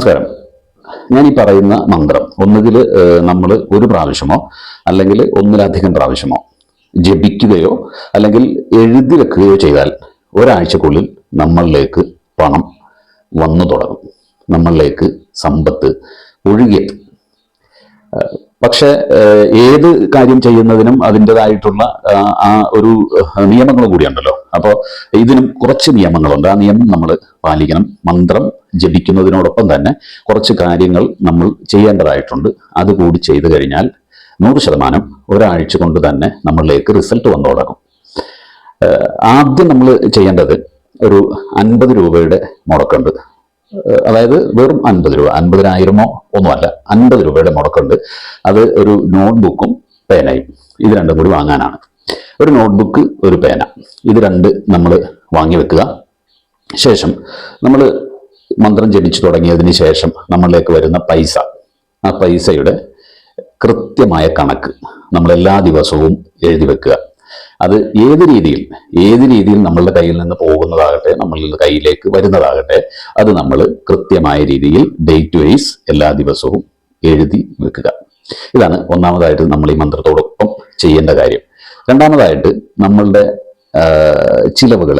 നമസ്കാരം. ഞാൻ ഈ പറയുന്ന മന്ത്രം ഒന്നുകിൽ നമ്മൾ ഒരു പ്രാവശ്യമോ അല്ലെങ്കിൽ ഒന്നിലധികം പ്രാവശ്യമോ ജപിക്കുകയോ അല്ലെങ്കിൽ എഴുതി വെക്കുകയോ ചെയ്താൽ ഒരാഴ്ചക്കുള്ളിൽ നമ്മളിലേക്ക് പണം വന്നു തുടങ്ങും. നമ്മളിലേക്ക് സമ്പത്ത് ഒഴുകിയെത്തും. പക്ഷെ ഏത് കാര്യം ചെയ്യുന്നതിനും അതിന്റെതായിട്ടുള്ള ആ- ഒരു നിയമങ്ങൾ കൂടിയുണ്ടല്ലോ. അപ്പോൾ ഇതിനും കുറച്ച് നിയമങ്ങളുണ്ട്. ആ നിയമം നമ്മൾ പാലിക്കണം. മന്ത്രം ജപിക്കുന്നതിനോടൊപ്പം തന്നെ കുറച്ച് കാര്യങ്ങൾ നമ്മൾ ചെയ്യേണ്ടതായിട്ടുണ്ട്. അതുകൂടി ചെയ്തു കഴിഞ്ഞാൽ നൂറ് ശതമാനം ഒരാഴ്ച കൊണ്ട് തന്നെ നമ്മളിലേക്ക് റിസൾട്ട് വന്നു തുടങ്ങും ആദ്യം നമ്മൾ ചെയ്യേണ്ടത് ഒരു അൻപത് രൂപയുടെ മുടക്കുണ്ട്. അതായത് വെറും അൻപത് രൂപ. അൻപതിനായിരമോ ഒന്നുമല്ല അൻപത് രൂപയുടെ മുടക്കുണ്ട്. അത് ഒരു നോട്ട് ബുക്കും പേനയും. ഇത് രണ്ടും കൂടി വാങ്ങാനാണ്. ഒരു നോട്ട് ബുക്ക് ഒരു പേന. ഇത് രണ്ട് നമ്മൾ വാങ്ങി വെക്കുക. ശേഷം നമ്മൾ മന്ത്രം ജപിച്ചു തുടങ്ങിയതിന് ശേഷം നമ്മളിലേക്ക് വരുന്ന പൈസ. ആ പൈസയുടെ കൃത്യമായ കണക്ക് നമ്മൾ എല്ലാ ദിവസവും എഴുതി വെക്കുക. അത് ഏത് രീതിയിൽ? ഏത് രീതിയിൽ നമ്മളുടെ കയ്യിൽ നിന്ന് പോകുന്നതാകട്ടെ നമ്മളുടെ കയ്യിലേക്ക് വരുന്നതാകട്ടെ അത് നമ്മൾ കൃത്യമായ രീതിയിൽ ഡേറ്റ് വൈസ് എല്ലാ ദിവസവും എഴുതി വെക്കുക. ഇതാണ് ഒന്നാമതായിട്ട് നമ്മൾ ഈ മന്ത്രത്തോടൊപ്പം ചെയ്യേണ്ട കാര്യം. രണ്ടാമതായിട്ട് നമ്മളുടെ ചിലവുകൾ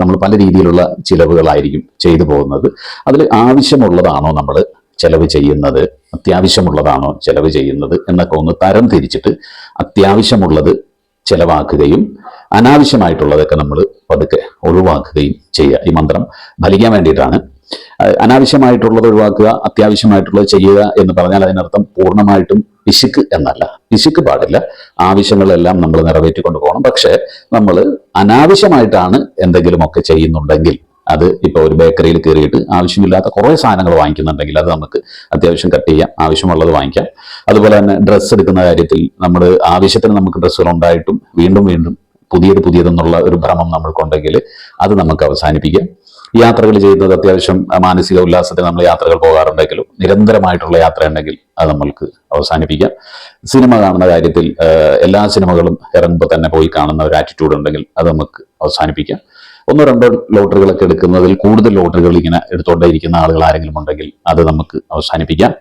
നമ്മൾ പല രീതിയിലുള്ള ചിലവുകളായിരിക്കും ചെയ്തു പോകുന്നത്. അതിൽ ആവശ്യമുള്ളതാണോ നമ്മൾ ചെലവ് ചെയ്യുന്നത്? അത്യാവശ്യമുള്ളതാണോ ചെലവ് ചെയ്യുന്നത്? എന്നൊക്കെ ഒന്ന് തരം തിരിച്ചിട്ട് അത്യാവശ്യമുള്ളത് ചെലവാക്കുകയും അനാവശ്യമായിട്ടുള്ളതൊക്കെ നമ്മൾ പതുക്കെ ഒഴിവാക്കുകയും ചെയ്യുക ഈ മന്ത്രം ഫലിക്കാൻ വേണ്ടിയിട്ടാണ്. അനാവശ്യമായിട്ടുള്ളത് ഒഴിവാക്കുക അത്യാവശ്യമായിട്ടുള്ളത് ചെയ്യുക എന്ന് പറഞ്ഞാൽ അതിനർത്ഥം പൂർണമായിട്ടും പിശുക്ക് എന്നല്ല. പിശുക്ക് പാടില്ല. ആവശ്യങ്ങളെല്ലാം നമ്മൾ നിറവേറ്റിക്കൊണ്ട് പോകണം. പക്ഷേ നമ്മൾ അനാവശ്യമായിട്ടാണ് എന്തെങ്കിലുമൊക്കെ ചെയ്യുന്നുണ്ടെങ്കിൽ അത് ഇപ്പോൾ ഒരു ബേക്കറിയിൽ കയറിയിട്ട് ആവശ്യമില്ലാത്ത കുറേ സാധനങ്ങൾ വാങ്ങിക്കുന്നുണ്ടെങ്കിൽ അത് നമുക്ക് അത്യാവശ്യം കട്ട് ചെയ്യാം. ആവശ്യമുള്ളത് വാങ്ങിക്കാം. അതുപോലെ തന്നെ ഡ്രസ്സ് എടുക്കുന്ന കാര്യത്തിൽ നമ്മൾ ആവശ്യത്തിന് നമുക്ക് ഡ്രസ്സുകൾ ഉണ്ടായിട്ടും വീണ്ടും വീണ്ടും പുതിയത് പുതിയതെന്നുള്ള ഒരു ഭ്രമം നമ്മൾക്കുണ്ടെങ്കിൽ അത് നമുക്ക് അവസാനിപ്പിക്കാം. യാത്രകൾ ചെയ്യുന്നത് അത്യാവശ്യം മാനസിക ഉല്ലാസത്തിന് നമ്മൾ യാത്രകൾ പോകാറുണ്ടെങ്കിലും നിരന്തരമായിട്ടുള്ള യാത്ര ഉണ്ടെങ്കിൽ അത് നമ്മൾക്ക് അവസാനിപ്പിക്കാം. സിനിമ കാണുന്ന കാര്യത്തിൽ എല്ലാ സിനിമകളും ഇറങ്ങുമ്പോൾ തന്നെ പോയി കാണുന്ന ഒരു ആറ്റിറ്റ്യൂഡ് ഉണ്ടെങ്കിൽ അത് നമുക്ക് അവസാനിപ്പിക്കാം. ഒന്നോ രണ്ടോ ലോട്ടറികളൊക്കെ എടുക്കുന്നതിൽ കൂടുതൽ ലോട്ടറികൾ ഇങ്ങനെ എടുത്തുകൊണ്ടേയിരിക്കുന്ന ആളുകൾ ആരെങ്കിലും ഉണ്ടെങ്കിൽ അത് നമുക്ക് അവസാനിപ്പിക്കാം.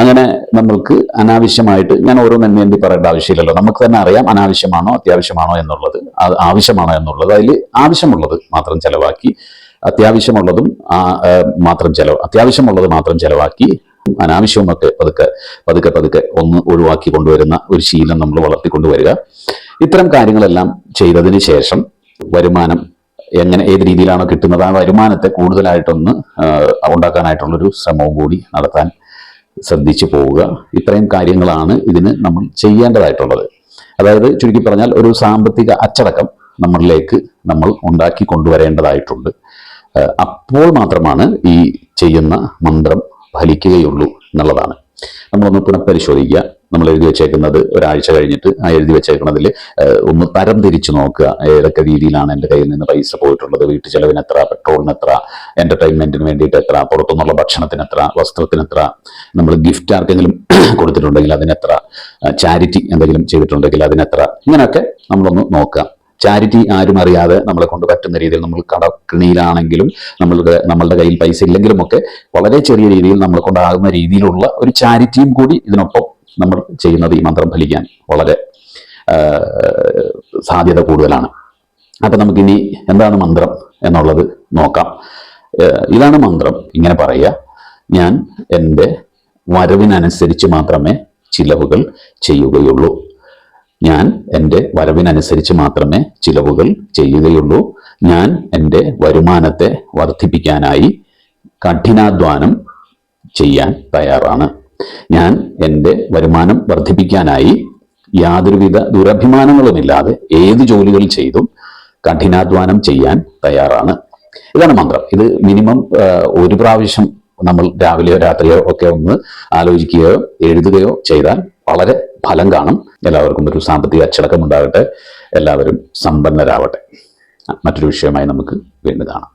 അങ്ങനെ നമ്മൾക്ക് അനാവശ്യമായിട്ട് ഞാൻ ഓരോന്നും എണ്ണി പറയേണ്ട ആവശ്യമില്ലല്ലോ. നമുക്ക് തന്നെ അറിയാം അനാവശ്യമാണോ അത്യാവശ്യമാണോ എന്നുള്ളത്. അത് ആവശ്യമാണോ എന്നുള്ളത് അതിൽ ആവശ്യമുള്ളത് മാത്രം ചെലവാക്കി അത്യാവശ്യമുള്ളതും മാത്രം ചെലവ് അത്യാവശ്യമുള്ളത് മാത്രം ചെലവാക്കി അനാവശ്യവുമൊക്കെ പതുക്കെ പതുക്കെ പതുക്കെ ഒന്ന് ഒഴിവാക്കി കൊണ്ടുവരുന്ന ഒരു ശീലം നമ്മൾ വളർത്തിക്കൊണ്ടുവരിക. ഇത്തരം കാര്യങ്ങളെല്ലാം ചെയ്തതിന് ശേഷം വരുമാനം എങ്ങനെ ഏത് രീതിയിലാണോ കിട്ടുന്നത് ആ വരുമാനത്തെ കൂടുതലായിട്ടൊന്ന് ഉണ്ടാക്കാനായിട്ടുള്ളൊരു ശ്രമവും കൂടി നടത്താൻ ശ്രദ്ധിച്ചു പോവുക. ഇത്രയും കാര്യങ്ങളാണ് ഇതിന് നമ്മൾ ചെയ്യേണ്ടതായിട്ടുള്ളത്. അതായത് ചുരുക്കി പറഞ്ഞാൽ ഒരു സാമ്പത്തിക അച്ചടക്കം നമ്മളിലേക്ക് നമ്മൾ ഉണ്ടാക്കി കൊണ്ടുവരേണ്ടതായിട്ടുണ്ട്. അപ്പോൾ മാത്രമാണ് ഈ ചെയ്യുന്ന മന്ത്രം ഫലിക്കുകയുള്ളൂ എന്നുള്ളതാണ്. നമ്മളൊന്ന് പുനഃപരിശോധിക്കുക. നമ്മൾ എഴുതി വെച്ചേക്കുന്നത് ഒരാഴ്ച കഴിഞ്ഞിട്ട് ആ എഴുതി വെച്ചേക്കുന്നതിൽ ഒന്ന് തരം തിരിച്ചു നോക്കുക. ഏതൊക്കെ രീതിയിലാണ് എന്റെ കയ്യിൽ നിന്ന് പൈസ പോയിട്ടുള്ളത്? വീട്ടു ചെലവിന് എത്ര? പെട്രോളിന് എത്ര? എന്റർടൈൻമെന്റിന് വേണ്ടിയിട്ട് എത്ര? പുറത്തുനിന്നുള്ള ഭക്ഷണത്തിന് എത്ര? വസ്ത്രത്തിന് എത്ര? നമ്മൾ ഗിഫ്റ്റ് ആർക്കെങ്കിലും കൊടുത്തിട്ടുണ്ടെങ്കിൽ അതിനെത്ര? ചാരിറ്റി എന്തെങ്കിലും ചെയ്തിട്ടുണ്ടെങ്കിൽ അതിനെത്ര? ഇങ്ങനെയൊക്കെ നമ്മളൊന്ന് നോക്കുക. ചാരിറ്റി ആരും അറിയാതെ നമ്മളെ കൊണ്ട് പറ്റുന്ന രീതിയിൽ നമ്മൾ കടക്കിണിയിലാണെങ്കിലും നമ്മളുടെ നമ്മളുടെ കയ്യിൽ പൈസ ഇല്ലെങ്കിലും ഒക്കെ വളരെ ചെറിയ രീതിയിൽ നമ്മളെ കൊണ്ടാകുന്ന രീതിയിലുള്ള ഒരു ചാരിറ്റിയും കൂടി ഇതിനൊപ്പം നമ്മൾ ചെയ്യുന്നത് ഈ മന്ത്രം ഫലിക്കാൻ വളരെ സാധ്യത കൂടുതലാണ്. അപ്പം നമുക്കിനി എന്താണ് മന്ത്രം എന്നുള്ളത് നോക്കാം. ഇതാണ് മന്ത്രം. ഇങ്ങനെ പറയുക. ഞാൻ എന്റെ വരവിനനുസരിച്ച് മാത്രമേ ചിലവുകൾ ചെയ്യുകയുള്ളൂ. ഞാൻ എന്റെ വരവിനനുസരിച്ച് മാത്രമേ ചിലവുകൾ ചെയ്യുകയുള്ളൂ. ഞാൻ എന്റെ വരുമാനത്തെ വർദ്ധിപ്പിക്കാനായി കഠിനാധ്വാനം ചെയ്യാൻ തയ്യാറാണ്. ഞാൻ എന്റെ വരുമാനം വർദ്ധിപ്പിക്കാനായി യാതൊരുവിധ ദുരഭിമാനങ്ങളുമില്ലാതെ ഏത് ജോലികൾ ചെയ്തും കഠിനാധ്വാനം ചെയ്യാൻ തയ്യാറാണ്. ഇതാണ് മന്ത്രം. ഇത് മിനിമം ഒരു പ്രാവശ്യം നമ്മൾ രാവിലെയോ രാത്രിയോ ഒക്കെ ഒന്ന് ആലോചിക്കുകയോ എഴുതുകയോ ചെയ്താൽ വളരെ ഫലം കാണും. എല്ലാവർക്കും ഒരു സാമ്പത്തിക അച്ചടക്കം ഉണ്ടാകട്ടെ. എല്ലാവരും സമ്പന്നരാവട്ടെ. മറ്റൊരു വിഷയമായി നമുക്ക് വീണ്ടും കാണാം.